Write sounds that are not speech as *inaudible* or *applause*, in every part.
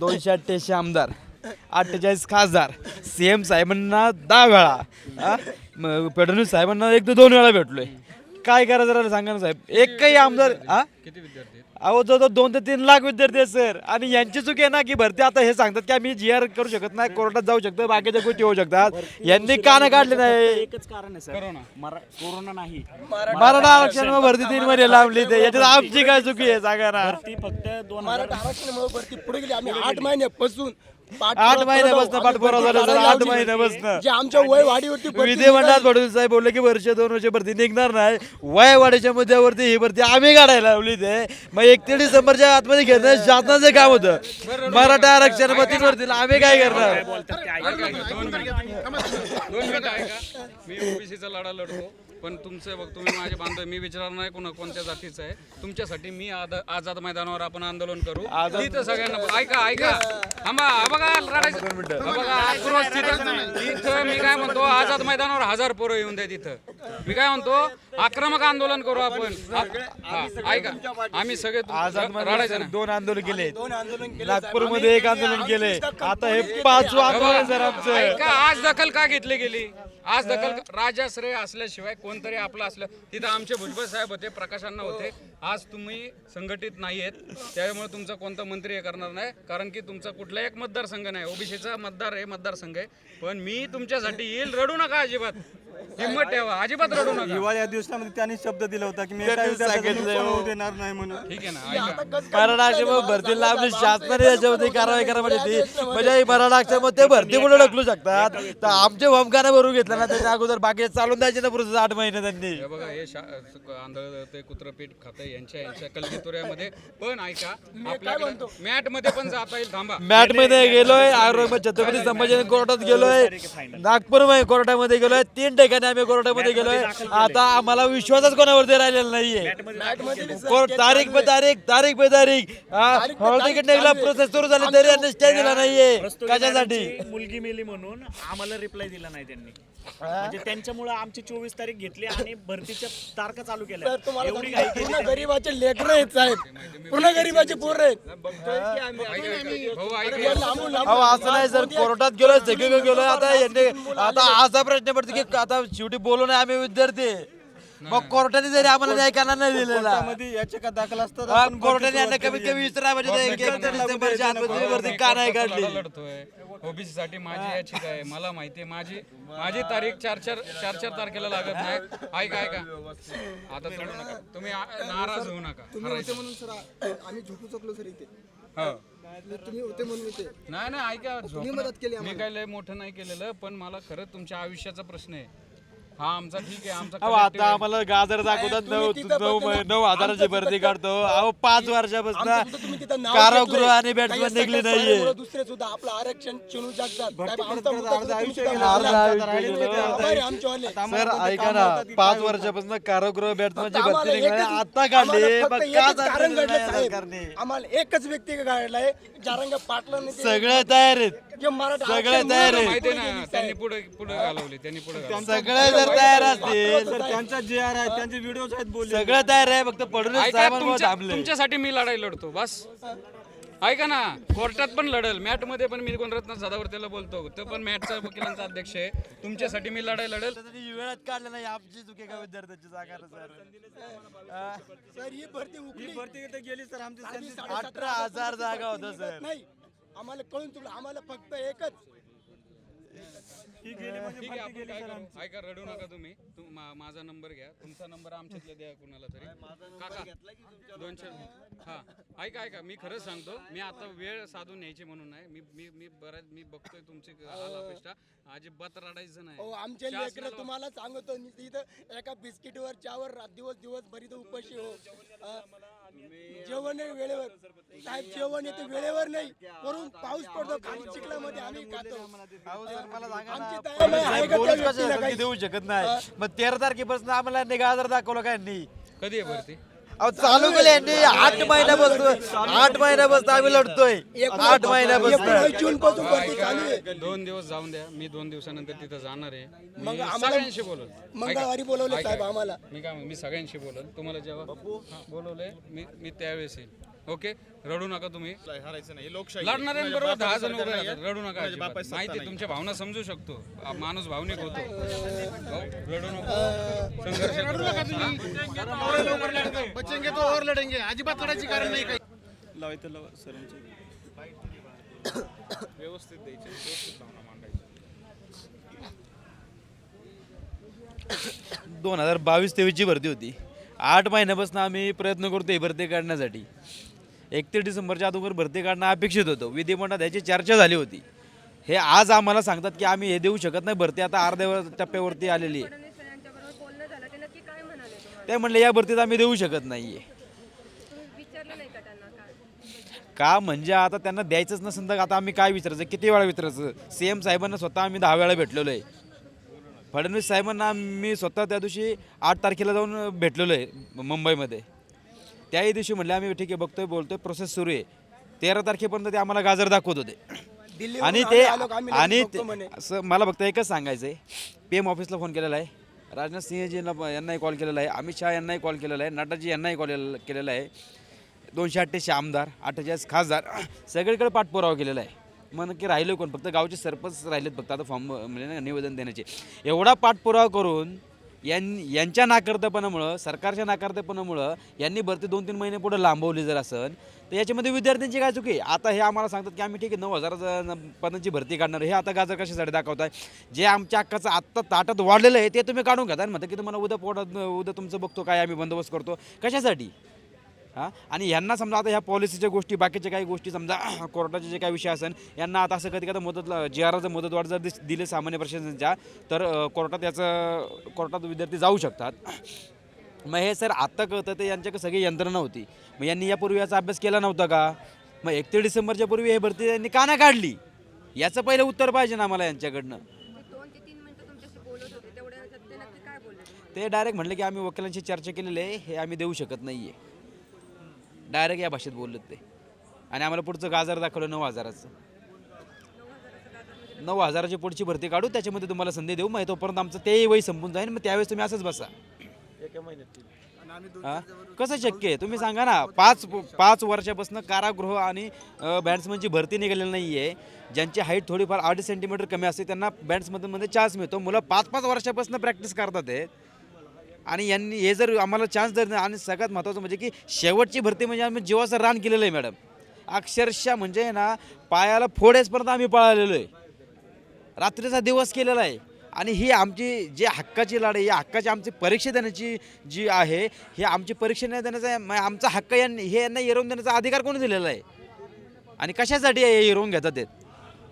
दोनशे अठ्ठ्याऐंशी आमदार अठ्ठेचाळीस खासदार सीएम साहेबांना दहा वेळा फडणवीस साहेबांना एक ते दोन वेळा भेटलोय. काय करायचं राहिलं सांगा ना साहेब? एक काही आमदार हा? किती विद्यार्थी अहो जवळ दोन ते तीन लाख विद्यार्थी आहेत सर आणि यांची चुकी आहे ना की भरती आता हे सांगतात की आम्ही जी आर करू शकत नाही कोर्टात जाऊ शकतो बाकीच्या गोष्टी होऊ शकतात. यांनी कान काढले नाही. एकच कारण आहे सर मरा कोरोना नाही. मराठा आरक्षण भरती तीन मध्ये लावली ते. याच्यात आमची काय चुकी आहे सांगा ना. ती फक्त दोन मराठा आरक्षणामुळे भरती पुढे गेली. आम्ही आठ महिन्यापासून पाठ- आठ महिन्यापासून पाठपुरावा भरती झाला, सर, आठ. महिन्यापासून. जे आमच्या वय वाढीवरती भरती विधिमंडळात फडणवीस साहेब बोलले की वर्ष दोन वर्ष भरती निघणार नाही वयवाढीच्या मुद्द्यावरती ही भरती आम्ही काढायला लावली ते मग एकतीस डिसेंबरच्या आतमध्ये घेणं शासनाचं काम होतं मराठा आरक्षण भरतीला आम्ही काय करणार दोन मिनिटं ऐका मी ओबीसीचा लढा लढतो पण तुमचं बघ तुम्ही माझे बांधव मी विचारणार नाही कोणा कोणत्या जातीचं आहे. तुमच्यासाठी मी आद- आझाद मैदानावर आपण आंदोलन करू. तिथं सगळ्यांना ऐका ऐका. थांबा हा बघा हा बघा आक्रोश तिथं तिथं मी काय म्हणतो आझाद मैदानावर हजार पोरं येऊन द्या तिथं. मी काय म्हणतो आक्रमक आंदोलन करू आपण. हा, ऐका. आम्ही सगळे आझाद रडायचं नाही. दोन आंदोलन केले दोन आंदोलन केले नागपूरमध्ये एक आंदोलन केले. आता हे पाचवं आंदोलन सर आमचं. ऐका आज दखल का घेतली गेली? आज दखल राजाश्रय असल्याशिवाय कोणतरी आपलं असलं तिथं आमचे भुजबळ साहेब होते प्रकाशांना होते. आज तुम्ही संघटित नाही आहेत. त्यामुळे तुमचा कोणता मंत्री हे करणार नाही. कारण की तुमचा कुठला एक मतदारसंघ नाही. ओबीसीचा मतदार आहे मतदारसंघ आहे. पण मी तुमच्यासाठी येईल. रडू नका अजिबात. हिंमत ठेवा अजिबात रडू नका. हिवाळी अधिवेशनामध्ये त्यांनी शब्द दिला होता की मी त्यांनी एका विद्यार्थ्याचं सांगितलंय, नुकसान हो. होऊ देणार नाही म्हणून. ठीक आहे ना ऐका. मराठा आरक्षण भरतीला आपली शासनाने याच्यामध्ये कारवाई करा म्हणजे ती म्हणजे मराठा मग ते भरतीमुळे ढकलू शकतात. तर आमचे भमकाने भरून घेतलं ना त्याच्या अगोदर बाकी चालून द्यायचे ना प्रोसेस आठ महिने त्यांनी. हे बघा हे शा- आंधळ ते कुत्रपीठ खातं यांच्या यांच्या कलगितुऱ्यामध्ये. पण ऐका आपल्याकडे मॅटमध्ये पण जाता येईल थांबा. मॅटमध्ये गेलोय औरंगाबाद छत्रपती संभाजी कोर्टात गेलोय. नागपूरमध्ये कोर्टामध्ये गेलोय. तीन ठिकाणी आम्ही कोर्टामध्ये गेलोय? आता आम्हाला विश्वासच कोणावरती राहिलेला नाहीये. कोर्ट तारीख पे तारीख तारीख पे तारीख. निघाला प्रोसेस सुरू झाली तरी स्टे दिला नाहीये? कशासाठी? मुलगी मेली म्हणून आम्हाला रिप्लाय दिला नाही त्यांनी. म्हणजे त्यांच्यामुळे आमची चोवीस तारीख घेतली आणि भरतीच्या तारखा चालू केल्या. तर तुम्हाला एवढी सांगतो, घाई केली पूर्ण गरीबाचे लेकर आहेत साहेब. पूर्ण गरीबाचे पोरं आहेत. लांबून लांबून. अहो असं नाही सर कोर्टात गेलोय सगळीकडे गेलोय. आता यांनी आता असा प्रश्न पडतो की आता शेवटी बोलू नये आम्ही विद्यार्थी. मग कोर्टाने जरी आम्हाला न्याय करणार नाही दिलेला. मध्ये याचिका दाखल असतात? आपण कोर्टाने यांना कमीत कमी विचारा म्हणजे एक- एक डिसेंबरच्या का नाही काढली. लढा लढतोय. ओबीसी साठी माझी याचिका आहे? मला माहिती आहे. माझी माझी तारीख चार चार चार चार तारखेला लागत नाही. ऐका ऐका. आता चढू नका. तुम्ही आ- नाराज होऊ नका. हरायचं. म्हणून सर आम्ही झोपू शकलो सर इथे. हो. तुम्ही होते म्हणून इथे. नाही नाही ऐका. केली. मी काय लय मोठं नाही केलेलं पण मला खरं तुमच्या आयुष्याचा प्रश्न आहे. हा आमचा ठीक आहे आमचा अहो collective आता. आम्हाला गाजर दाखवतात नऊ नऊ नऊ हजाराची भरती काढतो अहो पाच वर्षापासून तुम्ही तिथं नाव कारागृह घेतलंय. आणि बॅट्समॅन काही निघली सगळ्या नाहीये दुसरे सुद्धा आपलं आरक्षण चिनू टाकतात साहेब, आमचा मुद्दा अर्ध तुम्ही आयुष्य तिथं गेलं. मारला. अर्ध आयुष्य गेलं. आभार आहे आमचेवाले. सर ऐका ना पाच वर्षापासून कारागृह बॅट्समॅनची आम्हाला भरती निघाली एकच- आता काढली आम्हाला मग फक्त का एकच कारण झालं घडलं नाही साहेब. सरकारने? आम्हाला एकच व्यक्ती काढलाय जारंग पाटलांनी ते- सगळे तयार आहेत जे मराठा सगळे आरक्षण तयार. माहिती आहे ना त्यांनी पुढे पुढे घालवली त्यांनी पुढे घालवली सगळे जर तयार असतील. तर त्यांचा जे आर आहे त्यांचे व्हिडिओ आहेत बोलले. सगळं तयार आहे फक्त फडणवीस ऐका साहेबांमुळे तुमच्या- थांबले तुमच्यासाठी मी लढाई लढतो बस. ऐका ना कोर्टात पण लढल मॅटमध्ये पण मी गुणरत्न सदावर्तीला बोलतो तो पण मॅटचा वकिलांचा अध्यक्ष आहे. तुमच्यासाठी मी लढाई लढल. त्यासाठी वेळात काढलं नाही चुकी का विद्यार्थ्याची जागा सर? सर ही भरती उकली. भरती इथे गेली तर आमची आम्ही संधी- साडेसतरा अठरा हजार जागा होत्या सर. नाही. आम्हाला कळून चुकलं आम्हाला फक्त एकच ही गेली म्हणजे ठीक आहे आपण काय करू? ऐका रडू नका तुम्ही. तुम- मा- माझा नंबर घ्या. तुमचा नंबर आमच्यातला द्या कुणाला तरी. काका दोनशे हा. ऐका ऐका मी खरंच सांगतो मी आता वेळ साधून न्यायची म्हणून नाही. मी मी मी बऱ्याच मी बघतोय तुमची हाल अपेक्षा अजिबात रडायचं नाही. हो आमचे लेकर तुम्हाला सांगतो मी इथं एका बिस्किटवर चावर रात दिवस दिवस भरी तर उपाशी हो. अं, जेवण नाही वेळेवर. साहेब जेवण येते वेळेवर नाही. वरून पाऊस पडतो खाली चिखलामध्ये आम्ही खातो. आमची नाही आहे का त्या बोलूच व्यक्तीला कशासाठी काही? देऊ शकत नाही? मग तेरा तारखेपासून आम्हाला यांनी गाजर दाखवलं काय यांनी कधी आहे भरती? अहो चालू केले यांनी. आठ महिन्यापासून आठ महिन्यापासून आम्ही लढतोय. आठ महिन्यापासून. एकोणीस जून पासून भरती चालू आहे. दोन दिवस जाऊन द्या. मी दोन दिवसानंतर तिथं जाणार आहे. मग मी आम्हाला सगळ्यांशी बोलून मंगळवारी बोलवले साहेब आम्हाला. मी काय मी सगळ्यांशी बोलल तुम्हाला जेव्हा हा, बोलवलंय मी मी त्यावेळेस येईल. ओके? रडू नका तुम्ही. हरायचं नाही लोकशाही. लढणाऱ्यांबरोबर दहा जण उभे राहतात. रडू नका अजिबात. माहिती आहे, तुमच्या भावना समजू शकतो. आ, माणूस भावनिक होतो. हो, रडू नको. संघर्ष करू. और अजिबात लढायची कारण नाही काही. लावायचं लावा सरांचं. व्यवस्थित द्यायचे व्यवस्थित भावना मांडायच्या. दोन हजार बावीस तेवीसची भरती होती. आठ महिन्यापासून आम्ही प्रयत्न करतो ही भरती काढण्यासाठी. एकतीस डिसेंबरच्या अगोदर भरती काढणं अपेक्षित होतं. विधिमंडळात याची चर्चा झाली होती. हे आज आम्हाला सांगतात की आम्ही हे देऊ शकत नाही. भरती आता अर्ध्या टप्प्यावरती आलेली आहे फडणवीस यांच्याबरोबर बोलणं झालं ते नक्की काय म्हणाले तुम्हाला ते म्हणले या भरतीत आम्ही देऊ शकत नाही आहे का त्यांना काय का म्हणजे आता त्यांना द्यायचंच नसेल तर आता आम्ही काय विचारायचं? किती वेळा विचारायचं? सी एम साहेबांना स्वतः आम्ही दहा वेळा भेटलेलो आहे. फडणवीस साहेबांना मी स्वतः त्या दिवशी आठ तारखेला जाऊन भेटलेलो आहे मुंबईमध्ये. त्याही दिवशी म्हणले आम्ही ठीक आहे बघतोय बोलतोय प्रोसेस सुरू आहे. तेरा तारखेपर्यंत ते आम्हाला गाजर दाखवत होते. आणि ते आणि मला फक्त एकच सांगायचं आहे पी एम ऑफिसला फोन केलेला आहे. राजनाथ सिंहजींना यांनाही कॉल केलेला आहे. अमित शहा यांनाही कॉल केलेला आहे. नड्डाजी यांनाही कॉल केलेला आहे. दोनशे अठ्ठ्याऐंशी आमदार अठ्ठेचाळीस खासदार *clears throat* सगळीकडे पाठपुरावा केलेला आहे. मग नक्की राहिलो कोण? फक्त गावचे सरपंच राहिलेत फक्त. आता फॉर्म म्हणजे निवेदन देण्याचे. एवढा पाठपुरावा करून यां यांच्या नाकर्तेपणामुळं सरकारच्या नाकर्तेपणामुळं यांनी भरती दोन तीन महिने पुढे लांबवली जर असेल तर याच्यामध्ये विद्यार्थ्यांची काय चुकी? आता हे आम्हाला सांगतात की आम्ही ठीक आहे नऊ हजार पदांची भरती काढणार हे आता गाजर कशासाठी दाखवताय? जे आमच्या हक्काचं आत्ता ताटात वाढलेलं आहे ते तुम्ही काढून घेता आणि म्हणता की तुम्हाला उद्या पोटात उद्या तुमचं बघतो काय आम्ही बंदोबस्त करतो. कशासाठी? हां? आणि यांना समजा आता ह्या पॉलिसीच्या गोष्टी बाकीच्या काही गोष्टी समजा *clears throat* कोर्टाचे जे काही विषय असेल यांना आता असं कधी कधी मुदत जी आरचं मुदतवाढ जर दिली सामान्य प्रशासनाच्या तर कोर्टात याचं कोर्टात विद्यार्थी जाऊ शकतात. *clears throat* मग हे सर आत्ता कळतं ते यांच्याकडे सगळी यंत्रणा होती. मग यांनी यापूर्वी याचा अभ्यास केला नव्हता का? मग एकतीस डिसेंबरच्या पूर्वी हे भरती यांनी का नाही काढली? याचं पहिलं उत्तर पाहिजे ना आम्हाला यांच्याकडनं. ते डायरेक्ट म्हणले की आम्ही वकिलांशी चर्चा केलेली आहे हे आम्ही देऊ शकत नाही आहे डायरेक्ट या भाषेत बोललेत ते. आणि आम्हाला पुढचं गाजर दाखवलं नऊ हजाराचं. नऊ हजाराची पुढची भरती काढू त्याच्यामध्ये तुम्हाला संधी देऊ. मग तोपर्यंत आमचं तेही वय संपून जाईल. मग त्यावेळेस तुम्ही असंच बसा. हा? कसं शक्य आहे? तुम्ही सांगा ना पाच पाच वर्षापासून कारागृह आणि बँड्समनची भरती निघालेली नाही आहे ज्यांची हाईट थोडीफार अडीच सेंटीमीटर कमी असते त्यांना बँड्समधून मध्ये चान्स मिळतो. मुलं पाच पाच वर्षापासून प्रॅक्टिस करतात आहेत आणि यांनी हे जर आम्हाला चान्स जर आणि सगळ्यात महत्त्वाचं म्हणजे की शेवटची भरती म्हणजे आम्ही जीवाचं रान केलेलं आहे मॅडम अक्षरशः म्हणजे ना पायाला फोडेसपर्यंत आम्ही पळालेलो आहे. रात्रीचा दिवस केलेला आहे. आणि ही आमची जी हक्काची लढाई या हक्काची आमची परीक्षा देण्याची जी आहे ही आमची परीक्षा नाही देण्याचा म्हणजे आमचा हक्क यांनी हे यांना हिरवून देण्याचा अधिकार कोणी दिलेला आहे? आणि कशासाठी हे हिरवून घेतात ते?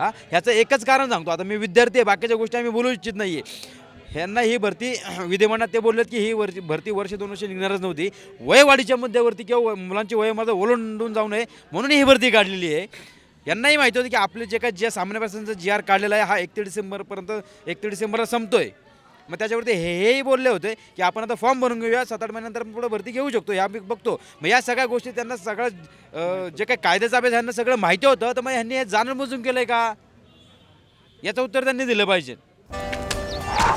हां? ह्याचं एकच कारण सांगतो. आता मी विद्यार्थी आहे बाकीच्या गोष्टी आम्ही बोलू इच्छित नाही आहे ह्यांना ही भरती *clears throat* विधिमंडळात ते बोललेत की ही वर्षी भरती वर्ष दोन वर्ष निघणारच नव्हती. वयवाढीच्या मुद्द्यावरती किंवा मुलांची वयमध्ये ओलांडून जाऊ नये म्हणून ही भरती काढलेली आहे. यांनाही माहिती होती की आपले जे काय जे सामान्य जी आर काढलेला आहे हा एकतीस डिसेंबरपर्यंत एकतीस डिसेंबरला संपतोय. मग त्याच्यावरती हेही बोलले होते की आपण आता फॉर्म भरून घेऊया सात आठ महिन्यानंतर पुढे भरती घेऊ शकतो ह्या मी बघतो. मग या सगळ्या गोष्टी त्यांना सगळं जे काही कायद्याचा अभ्यास ह्यांना सगळं माहिती होतं तर मग ह्यांनी हे जाणून बुजून केलं आहे का? याचं उत्तर त्यांनी दिलं पाहिजे.